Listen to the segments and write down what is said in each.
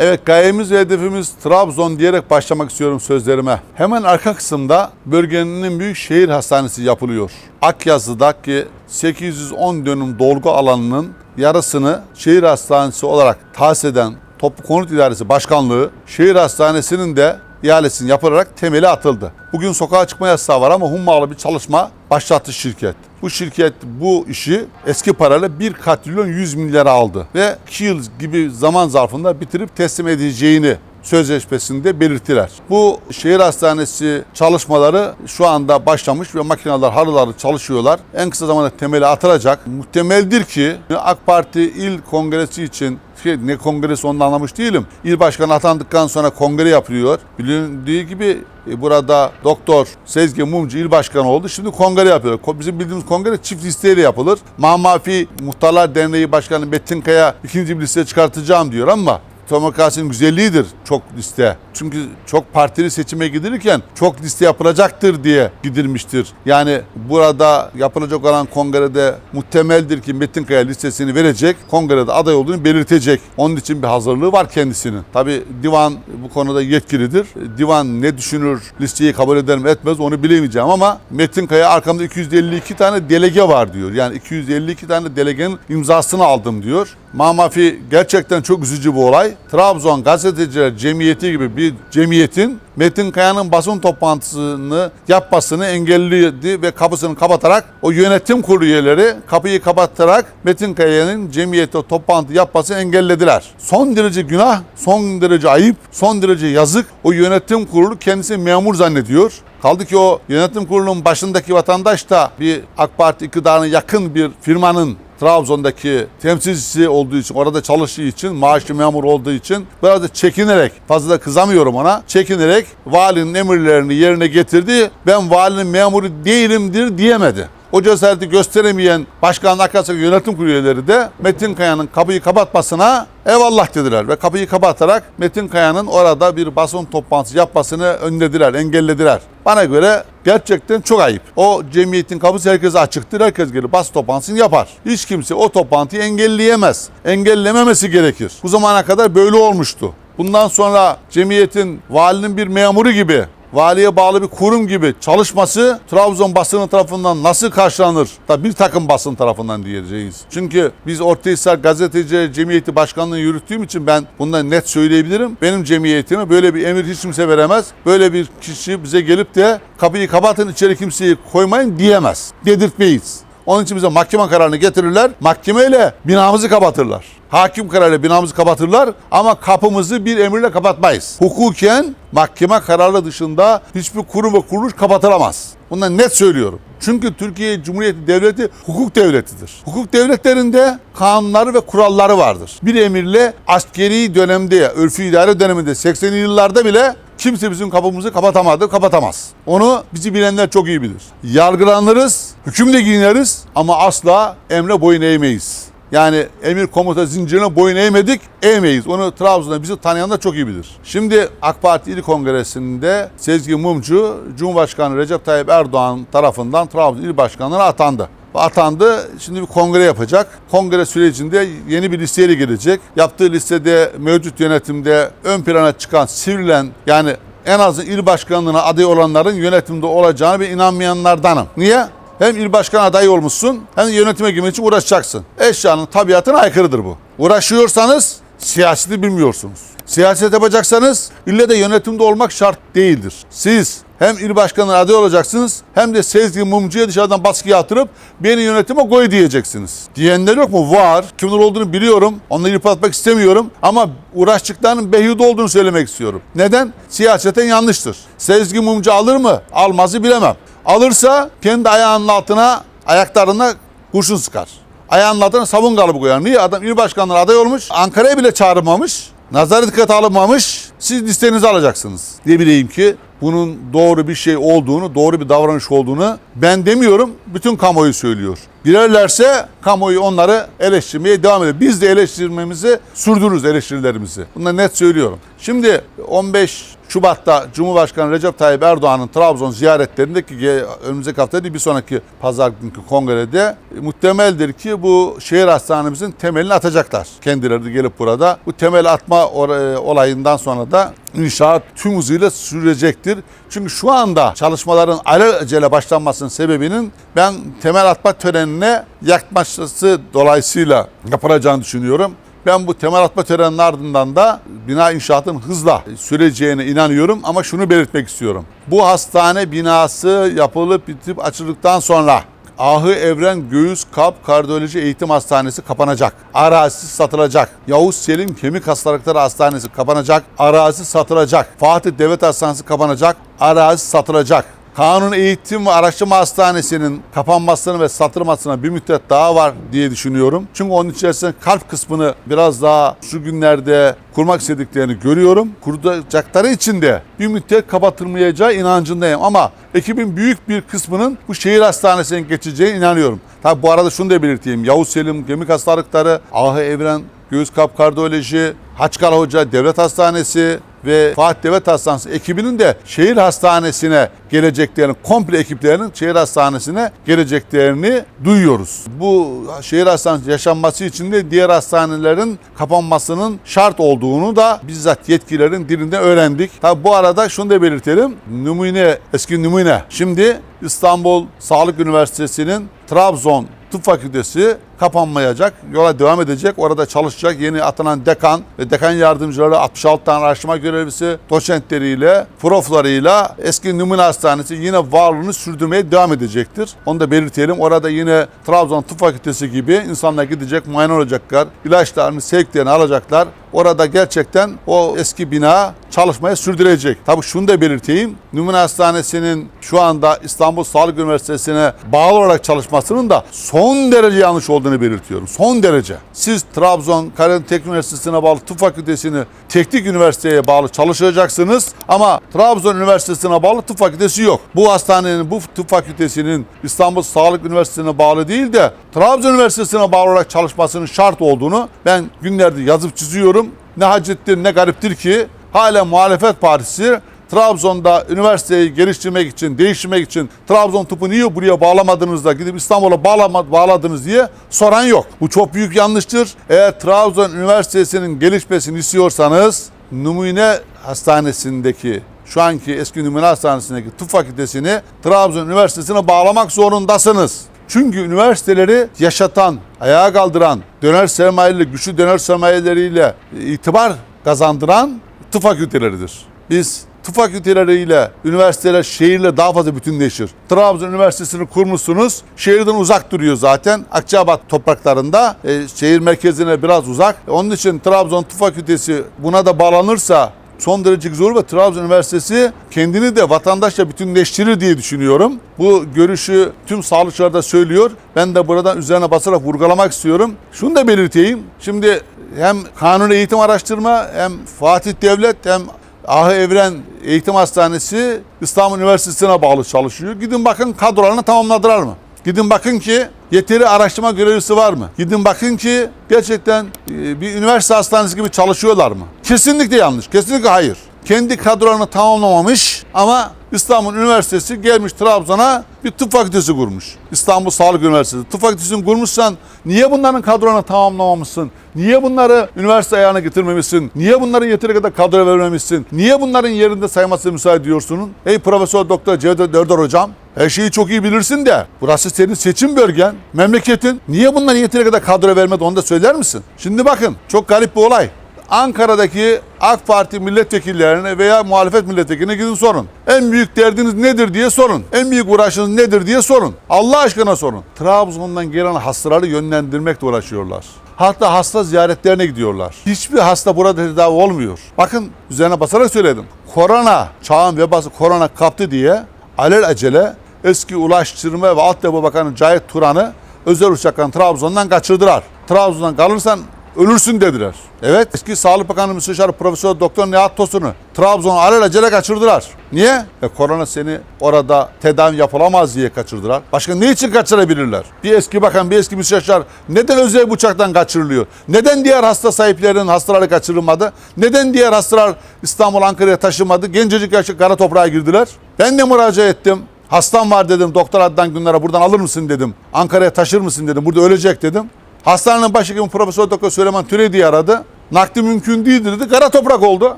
Evet gayemiz ve hedefimiz Trabzon diyerek başlamak istiyorum sözlerime. Hemen arka kısımda bölgenin en büyük şehir hastanesi yapılıyor. Akyazı'daki 810 dönüm dolgu alanının yarısını şehir hastanesi olarak tahsis eden Toplu Konut İdaresi Başkanlığı şehir hastanesinin de ihalesinin yapılarak temeli atıldı. Bugün sokağa çıkma yasağı var ama hummalı bir çalışma başlattı şirket. Bu şirket bu işi eski parayla 1 katrilyon 100 milyara aldı ve 2 yıl gibi zaman zarfında bitirip teslim edeceğini sözleşmesinde belirttiler. Bu şehir hastanesi çalışmaları şu anda başlamış ve makineler harıları çalışıyorlar. En kısa zamanda temeli atılacak. Muhtemeldir ki AK Parti il kongresi için şey, ne kongresi onu anlamış değilim. İl başkanı atandıktan sonra kongre yapılıyor. Bilindiği gibi e, burada Doktor Sezgi Mumcu il başkanı oldu. Şimdi kongre yapıyor. Bizim bildiğimiz kongre çift listeyle yapılır. Mamafi Muhtarlar Derneği Başkanı Metin Kaya ikinci bir liste çıkartacağım diyor ama demokrasinin güzelliğidir çok liste. Çünkü çok partili seçime gidilirken çok liste yapılacaktır diye gidilmiştir. Yani burada yapılacak olan kongrede muhtemeldir ki Metin Kaya listesini verecek. Kongrede aday olduğunu belirtecek. Onun için bir hazırlığı var kendisinin. Tabi divan bu konuda yetkilidir. Divan ne düşünür, listeyi kabul eder mi etmez onu bilemeyeceğim ama Metin Kaya arkamda 252 tane delege var diyor. Yani 252 tane delegenin imzasını aldım diyor. Mamafi gerçekten çok üzücü bu olay. Trabzon Gazeteciler Cemiyeti gibi bir cemiyetin Metin Kaya'nın basın toplantısını yapmasını engelledi ve kapısını kapatarak o yönetim kurulu üyeleri kapıyı kapatarak Metin Kaya'nın cemiyete toplantı yapmasını engellediler. Son derece günah, son derece ayıp, son derece yazık. O yönetim kurulu kendisi memur zannediyor. Kaldı ki o yönetim kurulunun başındaki vatandaş da bir AK Parti iktidarına yakın bir firmanın Trabzon'daki temsilcisi olduğu için, orada çalıştığı için, maaşlı memur olduğu için biraz da çekinerek, fazla da kızamıyorum ona, çekinerek valinin emirlerini yerine getirdi. Ben valinin memuru değilimdir diyemedi. O cesareti gösteremeyen başkan arkasındaki yönetim kurulu de Metin Kaya'nın kapıyı kapatmasına eyvallah dediler ve kapıyı kapatarak Metin Kaya'nın orada bir basın toplantısı yapmasını önlediler, engellediler. Bana göre gerçekten çok ayıp. O cemiyetin kapısı herkese açıktır. Herkes gelip basın toplantısını yapar. Hiç kimse o toplantıyı engelleyemez. Engellememesi gerekir. Bu zamana kadar böyle olmuştu. Bundan sonra cemiyetin valinin bir memuru gibi valiye bağlı bir kurum gibi çalışması Trabzon basını tarafından nasıl karşılanır? Da bir takım basın tarafından diyeceğiz. Çünkü biz Ortahisar Gazeteci Cemiyeti Başkanlığı yürüttüğüm için ben bundan net söyleyebilirim. Benim cemiyetime böyle bir emir hiç kimse veremez. Böyle bir kişi bize gelip de kapıyı kapatın içeri kimseyi koymayın diyemez. Dedirtmeyiz. Onun için bize mahkeme kararını getirirler. Mahkemeyle binamızı kapatırlar. Hakim kararıyla binamızı kapatırlar ama kapımızı bir emirle kapatmayız. Hukuken mahkeme kararı dışında hiçbir kurum ve kuruluş kapatılamaz. Bundan net söylüyorum. Çünkü Türkiye Cumhuriyeti Devleti hukuk devletidir. Hukuk devletlerinde kanunları ve kuralları vardır. Bir emirle askeri dönemde, örfü idare döneminde 80'li yıllarda bile kimse bizim kapımızı kapatamadı, kapatamaz. Onu bizi bilenler çok iyi bilir. Yargılanırız, hüküm de giyineriz ama asla emre boyun eğmeyiz. Yani emir komuta zincirine boyun eğmedik, eğmeyiz. Onu Trabzon'da bizi tanıyanlar çok iyi bilir. Şimdi AK Parti İl Kongresi'nde Sezgi Mumcu, Cumhurbaşkanı Recep Tayyip Erdoğan tarafından Trabzon İl Başkanlığı'na atandı. Atandı. Şimdi bir kongre yapacak. Kongre sürecinde yeni bir listeyle gelecek. Yaptığı listede mevcut yönetimde ön plana çıkan, sivrilen yani en az il başkanlığına aday olanların yönetimde olacağını bir inanmayanlardanım. Niye? Hem il başkan adayı olmuşsun hem yönetime girmek için uğraşacaksın. Eşyanın tabiatına aykırıdır bu. Uğraşıyorsanız siyaseti bilmiyorsunuz. Siyaset yapacaksanız ille de yönetimde olmak şart değildir. Siz hem il başkanı aday olacaksınız hem de Sezgi Mumcu'ya dışarıdan baskı yatırıp beni yönetime koy diyeceksiniz. Diyenler yok mu? Var. Kimler olduğunu biliyorum. Onları yıpratmak istemiyorum. Ama uğraştıklarının behude olduğunu söylemek istiyorum. Neden? Siyaseten yanlıştır. Sezgi Mumcu alır mı? Almazı bilemem. Alırsa kendi ayağının altına, ayaklarına kurşun sıkar. Ayağının altına sabun kalıbı koyar. Niye? Adam il başkanlığı aday olmuş. Ankara'ya bile çağrılmamış. Nazar dikkate alınmamış. Siz listenizi alacaksınız. Ne bileyim ki bunun doğru bir şey olduğunu, doğru bir davranış olduğunu ben demiyorum, bütün kamuoyu söylüyor. Girerlerse kamuoyu onları eleştirmeye devam ediyor. Biz de eleştirmemizi sürdürürüz eleştirilerimizi. Bunu net söylüyorum. Şimdi 15 Şubat'ta Cumhurbaşkanı Recep Tayyip Erdoğan'ın Trabzon ziyaretlerinde ki ge- önümüzdeki hafta değil bir sonraki pazar günkü kongrede muhtemeldir ki bu şehir hastanemizin temelini atacaklar. Kendileri de gelip burada. Bu temel atma e, olayından sonra da inşaat tüm hızıyla sürecektir. Çünkü şu anda çalışmaların alelacele başlanmasının sebebinin ben temel atma törenine yaklaşması dolayısıyla yapılacağını düşünüyorum. Ben bu temel atma töreninin ardından da bina inşaatın hızla süreceğine inanıyorum ama şunu belirtmek istiyorum. Bu hastane binası yapılıp bitip açıldıktan sonra Ahı Evren Göğüs Kalp Kardiyoloji Eğitim Hastanesi kapanacak. Arazisi satılacak. Yavuz Selim Kemik Hastalıkları Hastanesi kapanacak. Arazi satılacak. Fatih Devlet Hastanesi kapanacak. Arazi satılacak. Kanun Eğitim ve Araştırma Hastanesi'nin kapanmasına ve satılmasına bir müddet daha var diye düşünüyorum. Çünkü onun içerisinde kalp kısmını biraz daha şu günlerde kurmak istediklerini görüyorum. Kuracakları için de bir müddet kapatılmayacağı inancındayım. Ama ekibin büyük bir kısmının bu şehir hastanesine geçeceğine inanıyorum. Tabi bu arada şunu da belirteyim. Yavuz Selim Gemik Hastalıkları, Ahı Evren Göğüs Kalp Kardiyoloji, Haçkala Hoca Devlet Hastanesi ve Fatih Devlet Hastanesi ekibinin de şehir hastanesine geleceklerini, komple ekiplerinin şehir hastanesine geleceklerini duyuyoruz. Bu şehir hastanesi yaşanması için de diğer hastanelerin kapanmasının şart olduğunu da bizzat yetkililerin dilinden öğrendik. Tabi bu arada şunu da belirtelim. Numune, eski numune. Şimdi İstanbul Sağlık Üniversitesi'nin Trabzon Tıp Fakültesi kapanmayacak. Yola devam edecek. Orada çalışacak yeni atanan dekan ve dekan yardımcıları 66 tane araştırma görevlisi, doçentleriyle, proflarıyla eski Numune Hastanesi yine varlığını sürdürmeye devam edecektir. Onu da belirtelim. Orada yine Trabzon Tıp Fakültesi gibi insanlar gidecek, muayene olacaklar. ilaçlarını, sevklerini alacaklar. Orada gerçekten o eski bina çalışmaya sürdürecek. Tabii şunu da belirteyim. Numune Hastanesi'nin şu anda İstanbul Sağlık Üniversitesi'ne bağlı olarak çalışmasının da son derece yanlış olduğunu belirtiyorum. Son derece. Siz Trabzon Karadeniz Teknik Üniversitesi'ne bağlı tıp fakültesini teknik üniversiteye bağlı çalışacaksınız ama Trabzon Üniversitesi'ne bağlı tıp fakültesi yok. Bu hastanenin, bu tıp fakültesinin İstanbul Sağlık Üniversitesi'ne bağlı değil de Trabzon Üniversitesi'ne bağlı olarak çalışmasının şart olduğunu ben günlerde yazıp çiziyorum. Ne hacettir ne gariptir ki hala muhalefet partisi Trabzon'da üniversiteyi geliştirmek için, değiştirmek için Trabzon tıpı niye buraya bağlamadınız da gidip İstanbul'a bağlama, bağladınız diye soran yok. Bu çok büyük yanlıştır. Eğer Trabzon Üniversitesi'nin gelişmesini istiyorsanız Numune Hastanesi'ndeki şu anki eski Numune Hastanesi'ndeki tıp fakültesini Trabzon Üniversitesi'ne bağlamak zorundasınız. Çünkü üniversiteleri yaşatan, ayağa kaldıran, döner sermayeli, güçlü döner sermayeleriyle itibar kazandıran tıp fakülteleridir. Biz tıp fakülteleriyle üniversiteler şehirle daha fazla bütünleşir. Trabzon Üniversitesi'ni kurmuşsunuz. Şehirden uzak duruyor zaten. Akçabat topraklarında e, şehir merkezine biraz uzak. Onun için Trabzon Tıp Fakültesi buna da bağlanırsa son derece zor ve Trabzon Üniversitesi kendini de vatandaşla bütünleştirir diye düşünüyorum. Bu görüşü tüm sağlıkçılar da söylüyor. Ben de buradan üzerine basarak vurgulamak istiyorum. Şunu da belirteyim. Şimdi hem kanun eğitim araştırma hem Fatih Devlet hem Ahı Evren Eğitim Hastanesi İstanbul Üniversitesi'ne bağlı çalışıyor. Gidin bakın kadrolarını tamamladılar mı? Gidin bakın ki yeteri araştırma görevlisi var mı? Gidin bakın ki gerçekten e, bir üniversite hastanesi gibi çalışıyorlar mı? Kesinlikle yanlış. Kesinlikle hayır. Kendi kadrolarını tamamlamamış ama İstanbul Üniversitesi gelmiş Trabzon'a bir tıp fakültesi kurmuş. İstanbul Sağlık Üniversitesi. Tıp fakültesini kurmuşsan niye bunların kadrolarını tamamlamamışsın? Niye bunları üniversite ayağına getirmemişsin? Niye bunların yeteri kadar kadro vermemişsin? Niye bunların yerinde saymasını müsaade ediyorsun? Ey Profesör Doktor Cevdet Dördar hocam her şeyi çok iyi bilirsin de burası senin seçim bölgen, memleketin. Niye bunların yeteri kadar kadro vermedi onu da söyler misin? Şimdi bakın çok garip bir olay. Ankara'daki AK Parti milletvekillerine veya muhalefet milletvekiline gidin sorun. En büyük derdiniz nedir diye sorun. En büyük uğraşınız nedir diye sorun. Allah aşkına sorun. Trabzon'dan gelen hastaları yönlendirmekle uğraşıyorlar. Hatta hasta ziyaretlerine gidiyorlar. Hiçbir hasta burada tedavi olmuyor. Bakın üzerine basarak söyledim. Korona, çağın vebası korona kaptı diye alel acele eski Ulaştırma ve Altyapı Bakanı Cahit Turan'ı özel uçakla Trabzon'dan kaçırdılar. Trabzon'dan kalırsan ölürsün dediler. Evet eski Sağlık Bakanı Müsteşarı Profesör Doktor Nihat Tosun'u Trabzon'a alelacele kaçırdılar. Niye? E korona seni orada tedavi yapılamaz diye kaçırdılar. Başka ne için kaçırabilirler? Bir eski bakan, bir eski müsteşar neden özel uçaktan kaçırılıyor? Neden diğer hasta sahiplerinin hastaları kaçırılmadı? Neden diğer hastalar İstanbul, Ankara'ya taşınmadı? Gencecik yaşta kara toprağa girdiler. Ben de müracaat ettim. Hastam var dedim. Doktor Adnan Günler'e buradan alır mısın dedim. Ankara'ya taşır mısın dedim. Burada ölecek dedim. Hastanenin başhekimi Profesör Doktor Süleyman Türedi aradı. Nakli mümkün değil dedi. Kara toprak oldu.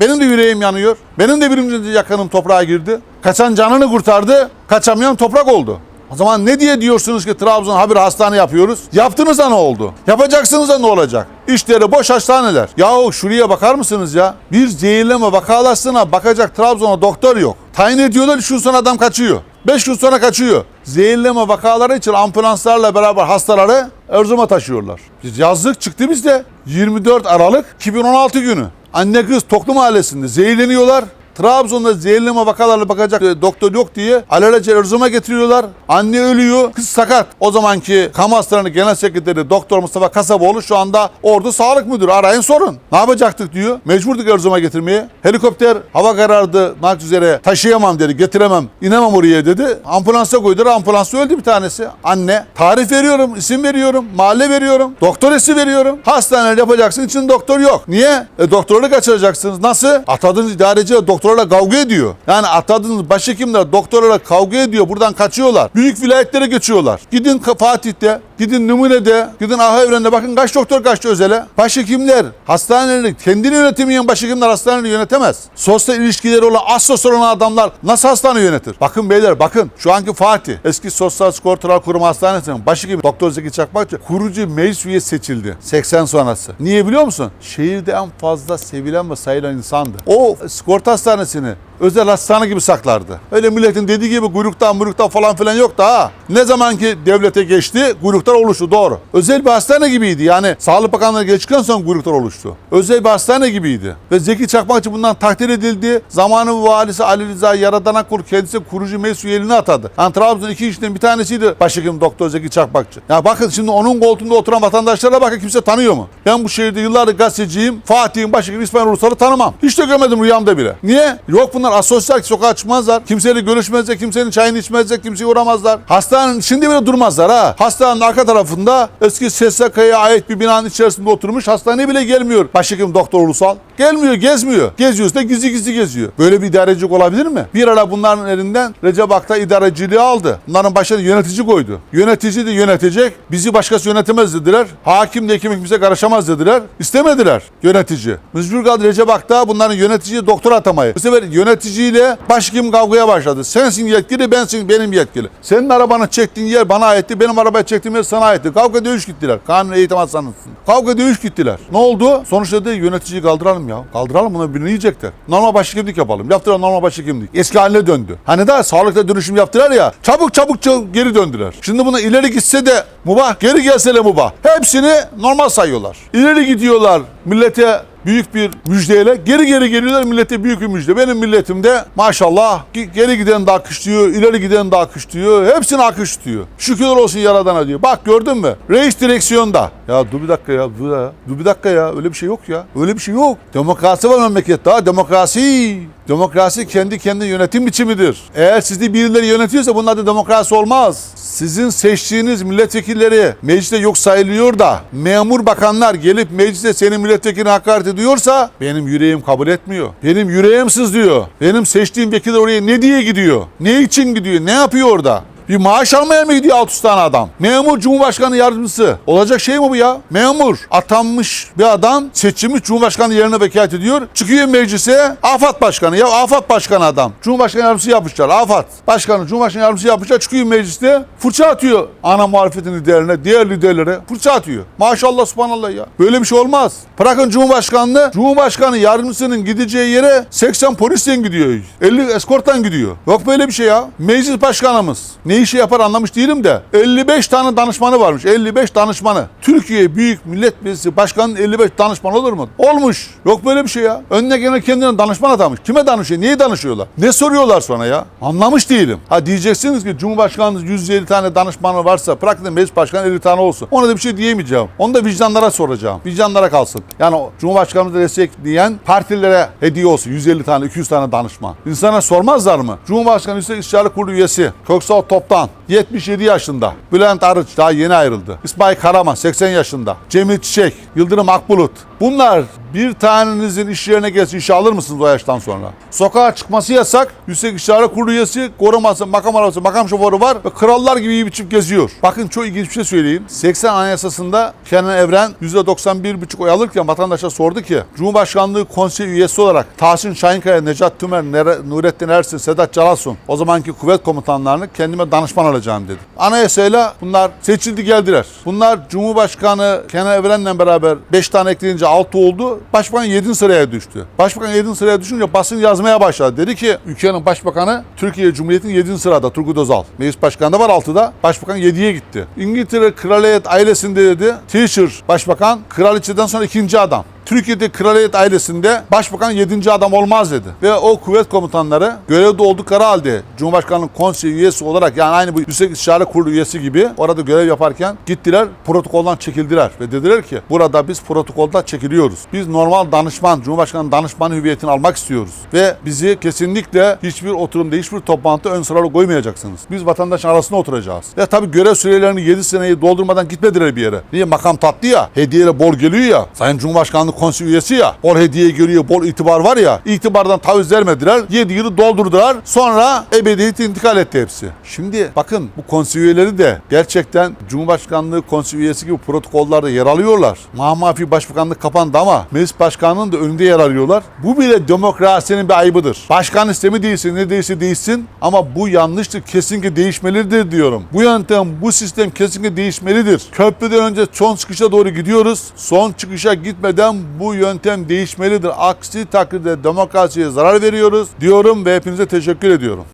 Benim de yüreğim yanıyor. Benim de birinci yakınım toprağa girdi. Kaçan canını kurtardı. Kaçamayan toprak oldu. O zaman ne diye diyorsunuz ki Trabzon haber hastane yapıyoruz? Yaptığınızda ne oldu? Yapacaksınız da ne olacak? İşleri boş hastaneler. Yahu şuraya bakar mısınız ya? Bir zehirleme vakalasına bakacak Trabzon'a doktor yok. Tayin ediyorlar 3 gün sonra adam kaçıyor. 5 gün sonra kaçıyor. Zehirleme vakaları için ambulanslarla beraber hastaları Erzurum'a taşıyorlar. Biz yazlık çıktı bizde. 24 Aralık 2016 günü. Anne kız Toklu Mahallesi'nde zehirleniyorlar. Trabzon'da zehirleme vakalarına bakacak e, doktor yok diye alelacele Erzurum'a getiriyorlar. Anne ölüyor, kız sakat. O zamanki kamu hastaneleri genel sekreteri Doktor Mustafa Kasaboğlu şu anda ordu sağlık müdürü. Arayın sorun. Ne yapacaktık diyor. Mecburduk Erzurum'a getirmeye. Helikopter hava karardı nak üzere taşıyamam dedi, getiremem, inemem oraya dedi. Ambulansa koydular, ambulansta öldü bir tanesi. Anne. Tarif veriyorum, isim veriyorum, mahalle veriyorum, doktor ismi veriyorum. Hastaneler yapacaksın, için doktor yok. Niye? E, doktorluk açacaksınız. Nasıl? Atadığınız idareci doktorlarla kavga ediyor. Yani atadığınız başhekimler doktorlarla kavga ediyor. Buradan kaçıyorlar. Büyük vilayetlere geçiyorlar. Gidin Fatih'te, gidin Numune'de, gidin Aha Evren'de bakın kaç doktor kaçtı özele. Başhekimler hastanelerini kendini yönetemeyen başhekimler hastaneleri yönetemez. Sosyal ilişkileri olan az sosyal olan adamlar nasıl hastane yönetir? Bakın beyler bakın şu anki Fatih eski Sosyal Sigortalar Kurumu Hastanesi'nin başhekimi Doktor Zeki Çakmakçı kurucu meclis üyesi seçildi 80 sonrası. Niye biliyor musun? Şehirde en fazla sevilen ve sayılan insandı. O sigorta hastanesini özel hastane gibi saklardı. Öyle milletin dediği gibi kuyruktan muyruktan falan filan yok da ha. Ne zaman ki devlete geçti kuyruklar oluştu doğru. Özel bir hastane gibiydi yani Sağlık Bakanlığı geçtikten sonra kuyruklar oluştu. Özel bir hastane gibiydi. Ve Zeki Çakmakçı bundan takdir edildi. Zamanın valisi Ali Rıza Yaradan'a kur kendisi kurucu meclis üyeliğini atadı. Yani Trabzon iki kişiden bir tanesiydi başhekim Doktor Zeki Çakmakçı. Ya bakın şimdi onun koltuğunda oturan vatandaşlara bakın kimse tanıyor mu? Ben bu şehirde yıllardır gazeteciyim. Fatih'in başhekimi İsmail Ursal'ı tanımam. Hiç de görmedim rüyamda bile. Niye? Yok bunlar asosyal sokağa çıkmazlar. Kimseyle görüşmezler. Kimsenin çayını içmezler. Kimseye uğramazlar. Hastanenin içinde bile durmazlar ha. Hastanenin arka tarafında eski SSK'ya ait bir binanın içerisinde oturmuş. Hastaneye bile gelmiyor. Başhekim Doktor Ulusal. Gelmiyor, gezmiyor. Geziyorsa da gizli gizli geziyor. Böyle bir idarecilik olabilir mi? Bir ara bunların elinden Recep Akta idareciliği aldı. Bunların başına yönetici koydu. Yönetici de yönetecek. Bizi başkası yönetemez dediler. Hakim de hekim bize karışamaz dediler. İstemediler yönetici. Mecbur kaldı Recep Akta bunların yönetici doktor atamayı. Bu sefer yöneticiyle başhekim kavgaya başladı. Sensin yetkili, bensin benim yetkili. Senin arabanı çektiğin yer bana aitti, benim arabayı çektiğim yer sana aitti. Kavga dövüş gittiler. Kanun eğitim hastanesinde. Kavga dövüş gittiler. Ne oldu? Sonuçta dedi yöneticiyi kaldıralım ya. Kaldıralım bunu birini yiyecekler. Normal başhekimlik yapalım. Yaptılar normal başhekimlik. Eski haline döndü. Hani daha sağlıkta dönüşüm yaptılar ya. Çabuk çabuk çabuk geri döndüler. Şimdi buna ileri gitse de mubah, geri gelse de mubah. Hepsini normal sayıyorlar. İleri gidiyorlar. Millete büyük bir müjdeyle geri geri geliyorlar millete büyük bir müjde. Benim milletimde maşallah ge- geri giden de akışlıyor, ileri giden de akışlıyor. Hepsini akışlıyor. Şükürler olsun Yaradan'a diyor. Bak gördün mü? Reis direksiyonda. Ya dur bir dakika ya. Dur, ya. dur bir dakika ya. Öyle bir şey yok ya. Öyle bir şey yok. Demokrasi var memlekette ha. Demokrasi. Demokrasi kendi kendi yönetim biçimidir. Eğer sizi birileri yönetiyorsa bunun adı demokrasi olmaz. Sizin seçtiğiniz milletvekilleri mecliste yok sayılıyor da memur bakanlar gelip mecliste senin milletvekiline hakaret ediyorsa benim yüreğim kabul etmiyor. Benim yüreğim sızlıyor. Benim seçtiğim vekiller oraya ne diye gidiyor? Ne için gidiyor? Ne yapıyor orada? Bir maaş almaya mı gidiyor 600 tane adam? Memur Cumhurbaşkanı yardımcısı. Olacak şey mi bu ya? Memur atanmış bir adam seçilmiş Cumhurbaşkanı yerine vekalet ediyor. Çıkıyor meclise AFAD Başkanı. Ya AFAD Başkanı adam. Cumhurbaşkanı yardımcısı yapmışlar. AFAD Başkanı Cumhurbaşkanı yardımcısı yapmışlar. Çıkıyor mecliste fırça atıyor ana muhalefetin liderlerine, diğer liderlere fırça atıyor. Maşallah subhanallah ya. Böyle bir şey olmaz. Bırakın Cumhurbaşkanlığı. Cumhurbaşkanı yardımcısının gideceği yere 80 polisten gidiyor. 50 eskorttan gidiyor. Yok böyle bir şey ya. Meclis başkanımız. Ne ne işi yapar anlamış değilim de 55 tane danışmanı varmış. 55 danışmanı. Türkiye Büyük Millet Meclisi Başkanı'nın 55 danışmanı olur mu? Olmuş. Yok böyle bir şey ya. Önüne gelen kendine danışman atamış. Kime danışıyor? Niye danışıyorlar? Ne soruyorlar sonra ya? Anlamış değilim. Ha diyeceksiniz ki Cumhurbaşkanınız 150 tane danışmanı varsa bırakın da meclis başkanı 50 tane olsun. Ona da bir şey diyemeyeceğim. Onu da vicdanlara soracağım. Vicdanlara kalsın. Yani o Cumhurbaşkanımızı destekleyen partilere hediye olsun. 150 tane, 200 tane danışman. İnsana sormazlar mı? Cumhurbaşkanı Yüksek İstişare Kurulu üyesi Köksal Toptan 77 yaşında. Bülent Arıç daha yeni ayrıldı. İsmail Karaman 80 yaşında. Cemil Çiçek, Yıldırım Akbulut. Bunlar bir tanenizin iş yerine gelse işe alır mısınız o yaştan sonra? Sokağa çıkması yasak. Yüksek İstişare Kurulu üyesi, koruması, makam arabası, makam şoförü var ve krallar gibi iyi biçip geziyor. Bakın çok ilginç bir şey söyleyeyim. 80 Anayasası'nda Kenan Evren %91,5 oy alırken vatandaşa sordu ki Cumhurbaşkanlığı Konseyi üyesi olarak Tahsin Şahinkaya, Necat Tümer, Nere- Nurettin Ersin, Sedat Calasun o zamanki kuvvet komutanlarını kendime danışman alacağım dedi. Anayasayla bunlar seçildi geldiler. Bunlar Cumhurbaşkanı Kenan Evren'le beraber 5 tane ekleyince 6 oldu. Başbakan 7. sıraya düştü. Başbakan 7. sıraya düşünce basın yazmaya başladı. Dedi ki ülkenin başbakanı Türkiye Cumhuriyeti'nin 7. sırada Turgut Özal. Meclis başkanı da var 6'da. Başbakan 7'ye gitti. İngiltere kraliyet ailesinde dedi Thatcher başbakan kraliçeden sonra ikinci adam. Türkiye'de kraliyet ailesinde başbakan 7. adam olmaz dedi. Ve o kuvvet komutanları görevde oldukları halde Cumhurbaşkanlığı konseyi üyesi olarak yani aynı bu Yüksek İstişare Kurulu üyesi gibi orada görev yaparken gittiler protokoldan çekildiler ve dediler ki burada biz protokolda çekiliyoruz. Biz normal danışman, Cumhurbaşkanı danışmanı hüviyetini almak istiyoruz. Ve bizi kesinlikle hiçbir oturumda, hiçbir toplantıda ön sırada koymayacaksınız. Biz vatandaşın arasında oturacağız. Ve tabii görev sürelerini 7 seneyi doldurmadan gitmediler bir yere. Niye? Makam tatlı ya. Hediyeyle bol geliyor ya. Sayın Cumhurbaşkanlığı Konseyi üyesi ya. Bol hediye görüyor, bol itibar var ya. İtibardan taviz vermediler. 7 yılı doldurdular. Sonra ebediyete intikal etti hepsi. Şimdi bakın bu konsey üyeleri de gerçekten Cumhurbaşkanlığı konsey üyesi gibi protokollerde yer alıyorlar. Mahmafi başbakanlık kapandı ama meclis başkanının da önünde yer alıyorlar. Bu bile demokrasinin bir ayıbıdır. Başkan istemi değilsin, ne değilse değilsin ama bu yanlıştır. Kesinlikle değişmelidir diyorum. Bu yöntem, bu sistem kesinlikle değişmelidir. Köprüden önce son çıkışa doğru gidiyoruz. Son çıkışa gitmeden bu yöntem değişmelidir. Aksi takdirde demokrasiye zarar veriyoruz diyorum ve hepinize teşekkür ediyorum.